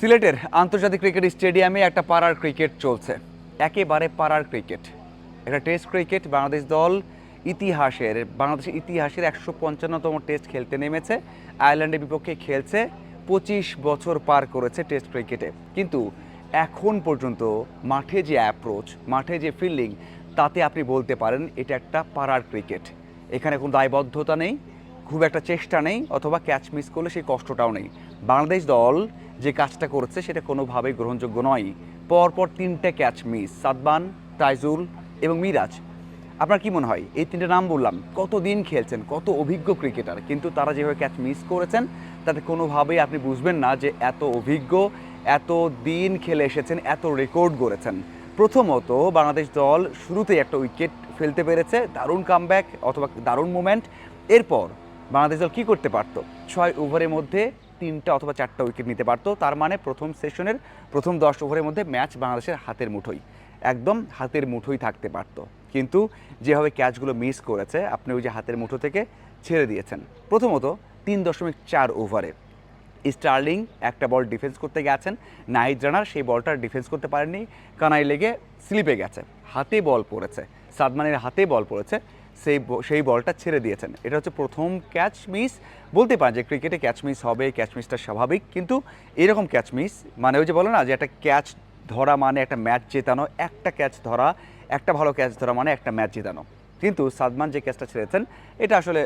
সিলেটের আন্তর্জাতিক ক্রিকেট স্টেডিয়ামে একটা পাড়ার ক্রিকেট চলছে। একেবারে পাড়ার ক্রিকেট। একটা টেস্ট ক্রিকেট বাংলাদেশ দল ইতিহাসের বাংলাদেশের ইতিহাসের একশো পঞ্চান্নতম টেস্ট খেলতে নেমেছে। আয়ারল্যান্ডের বিপক্ষে খেলছে, পঁচিশ বছর পার করেছে টেস্ট ক্রিকেটে। কিন্তু এখন পর্যন্ত মাঠে যে অ্যাপ্রোচ মাঠে যে ফিল্ডিং তাতে আপনি বলতে পারেন এটা একটা পাড়ার ক্রিকেট। এখানে কোনো দায়বদ্ধতা নেই। খুব একটা চেষ্টা নেই অথবা ক্যাচ মিস করলে সেই কষ্টটাও নেই। বাংলাদেশ দল যে কাজটা করেছে সেটা কোনোভাবেই গ্রহণযোগ্য নয়। পরপর তিনটে ক্যাচ মিস সাদবান, তাইজুল এবং মিরাজ। আপনার কি মনে হয়? এই তিনটে নাম বললাম কত দিন খেলছেন? কত অভিজ্ঞ ক্রিকেটার কিন্তু তারা যেভাবে ক্যাচ মিস করেছেন, তাতে কোনোভাবেই আপনি বুঝবেন না যে এত অভিজ্ঞ, এত দিন খেলে এসেছেন, এত রেকর্ড গড়েছেন। প্রথমত, বাংলাদেশ দল শুরুতেই একটা উইকেট ফেলতে পেরেছে, দারুণ কামব্যাক অথবা দারুণ মুভমেন্ট এরপর বাংলাদেশ দল কী করতে পারতো? ছয় ওভারের মধ্যে তিনটা অথবা চারটা উইকেট নিতে পারতো। তার মানে প্রথম সেশনের প্রথম দশ ওভারের মধ্যে ম্যাচ বাংলাদেশের হাতের মুঠোই। একদম হাতের মুঠোই থাকতে পারতো। কিন্তু যেভাবে ক্যাচগুলো মিস করেছে, আপনি ওই যে হাতের মুঠো থেকে ছেড়ে দিয়েছেন। প্রথমত তিন দশমিক চার ওভারে স্টার্লিং একটা বল ডিফেন্স করতে গেছেন। নাহিদ রানার সেই বলটা ডিফেন্স করতে পারেননি। কানাই লেগে স্লিপে গেছে। হাতে বল পড়েছে। সাদমানের হাতে বল পড়েছে। সেই সেই বলটা ছেড়ে দিয়েছেন। এটা হচ্ছে প্রথম ক্যাচ মিস বলতে পারেন যে ক্রিকেটে ক্যাচ মিস হবে ক্যাচ মিসটা স্বাভাবিক, কিন্তু এরকম ক্যাচ মিস মানে ওই যে বলো না যে একটা ক্যাচ ধরা মানে একটা ম্যাচ জেতানো, একটা ক্যাচ ধরা, একটা ভালো ক্যাচ ধরা মানে একটা ম্যাচ জেতানো। কিন্তু সাদমান যে ক্যাচটা ছেড়েছেন, এটা আসলে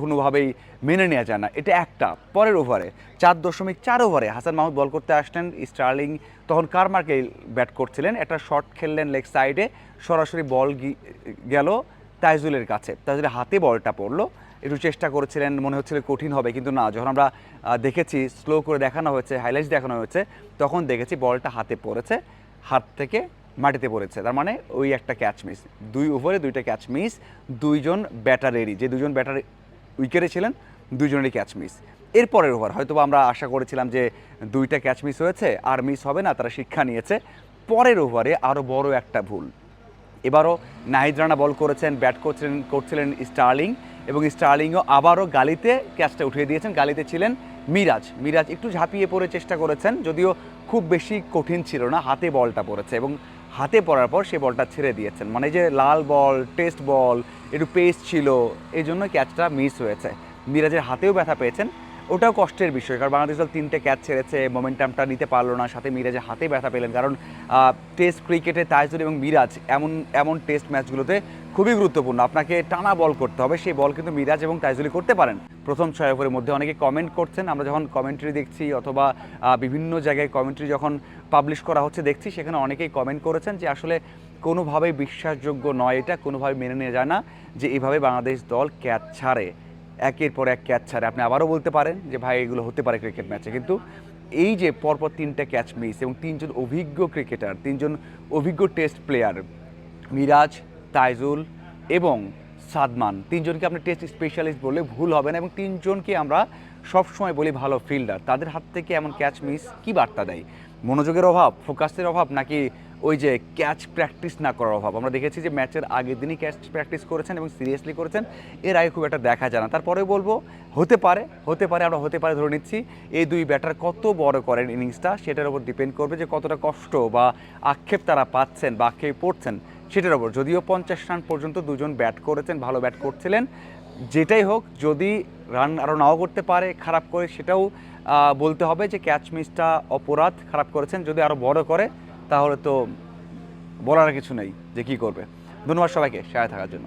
কোনোভাবেই মেনে নেওয়া যায় না। এটা একটা। পরের ওভারে চার দশমিক চার ওভারে হাসান মাহমুদ বল করতে আসলেন, স্টার্লিং তখন কারমার্কে ব্যাট করছিলেন, একটা শট খেললেন লেগ সাইডে সরাসরি বল গেল তাইজুলের কাছে। তাইজুলের হাতে বলটা পড়ল। একটু চেষ্টা করেছিলেন, মনে হচ্ছিল কঠিন হবে, কিন্তু না, যখন আমরা দেখেছি স্লো করে দেখানো হয়েছে হাইলাইটস দেখানো হয়েছে, তখন দেখেছি বলটা হাতে পড়েছে, হাত থেকে মাটিতে পড়েছে। তার মানে ওই একটা ক্যাচ মিস দুই ওভারে দুইটা ক্যাচ মিস দুইজন ব্যাটারেরই, যে দুজন ব্যাটার উইকেটে ছিলেন দুজনেরই ক্যাচ মিস এরপরের ওভার হয়তো আমরা আশা করেছিলাম যে দুইটা ক্যাচ মিস হয়েছে, আর মিস হবে না, তারা শিক্ষা নিয়েছে। পরের ওভারে আরও বড় একটা ভুল। এবারও নাহিদ রানা বল করেছেন, ব্যাট করছিলেন করছিলেন স্টার্লিং এবং স্টার্লিংও আবারও গালিতে ক্যাচটা উঠিয়ে দিয়েছেন। গালিতে ছিলেন মিরাজ। মিরাজ একটু ঝাঁপিয়ে পড়ে চেষ্টা করেছেন, যদিও খুব বেশি কঠিন ছিল না, হাতে বলটা পড়েছে এবং হাতে পড়ার পর সে বলটা ছেড়ে দিয়েছেন। মানে যে লাল বল, টেস্ট বল, একটু পেস ছিল, এই জন্য ক্যাচটা মিস হয়েছে। মিরাজের হাতেও ব্যথা পেয়েছেন ওটাও কষ্টের বিষয়, কারণ বাংলাদেশ দল তিনটে ক্যাচ ছেড়েছে মোমেন্টামটা নিতে পারল না, সাথে মিরাজের হাতে ব্যথা পেলেন। কারণ টেস্ট ক্রিকেটে তাইজুল এবং মিরাজ এমন এমন টেস্ট ম্যাচগুলোতে খুবই গুরুত্বপূর্ণ। আপনাকে টানা বল করতে হবে, সেই বল কিন্তু মিরাজ এবং তাইজুলি করতে পারেন। প্রথম ছয় ওভারের মধ্যে অনেকে কমেন্ট করছেন, আমরা যখন কমেন্ট্রি দেখছি অথবা বিভিন্ন জায়গায় কমেন্ট্রি যখন পাবলিশ করা হচ্ছে, দেখছি, সেখানে অনেকেই কমেন্ট করেছেন যে আসলে কোনোভাবেই বিশ্বাসযোগ্য নয় এটা, কোনোভাবে মেনে নেওয়া যায় না যে এভাবে বাংলাদেশ দল ক্যাচ ছাড়ে। একের পর এক ক্যাচ ছাড়ে। আপনি আবারও বলতে পারেন যে, ভাই, এগুলো হতে পারে ক্রিকেট ম্যাচে কিন্তু এই যে পরপর তিনটা ক্যাচ মিস এবং তিনজন অভিজ্ঞ ক্রিকেটার তিনজন অভিজ্ঞ টেস্ট প্লেয়ার মিরাজ, তাইজুল এবং সাদমান। তিনজনকে আপনি টেস্ট স্পেশালিস্ট বললে ভুল হবে না এবং তিনজনকে আমরা সবসময় বলি ভালো ফিল্ডার তাদের হাত থেকে এমন ক্যাচ মিস কি বার্তা দেয়? মনোযোগের অভাব ফোকাসের অভাব নাকি ওই যে ক্যাচ প্র্যাকটিস না করার অভাব? আমরা দেখেছি যে ম্যাচের আগের দিনই ক্যাচ প্র্যাকটিস করেছেন এবং সিরিয়াসলি করেছেন। এর আগে খুব একটা দেখা যায় না। তারপরে বলব, হতে পারে হতে পারে, আমরা হতে পারে ধরে নিচ্ছি, এই দুই ব্যাটার কত বড় করেন ইনিংসটা সেটার উপর ডিপেন্ড করবে যে কতটা কষ্ট বা আক্ষেপ তারা পাচ্ছেন বা আক্ষেপ পড়ছেন। সেটার ওপর যদিও পঞ্চাশ রান পর্যন্ত দুজন ব্যাট করেছেন, ভালো ব্যাট করছিলেন। যেটাই হোক, যদি রান আরও নাও করতে পারে, খারাপ করে, সেটাও বলতে হবে যে ক্যাচ মিসটা অপরাধ, খারাপ করেছেন। যদি আরও বড় করে, তাহলে তো বলার কিছু নেই যে কী করবে। ধন্যবাদ সবাইকে সায় থাকার জন্য।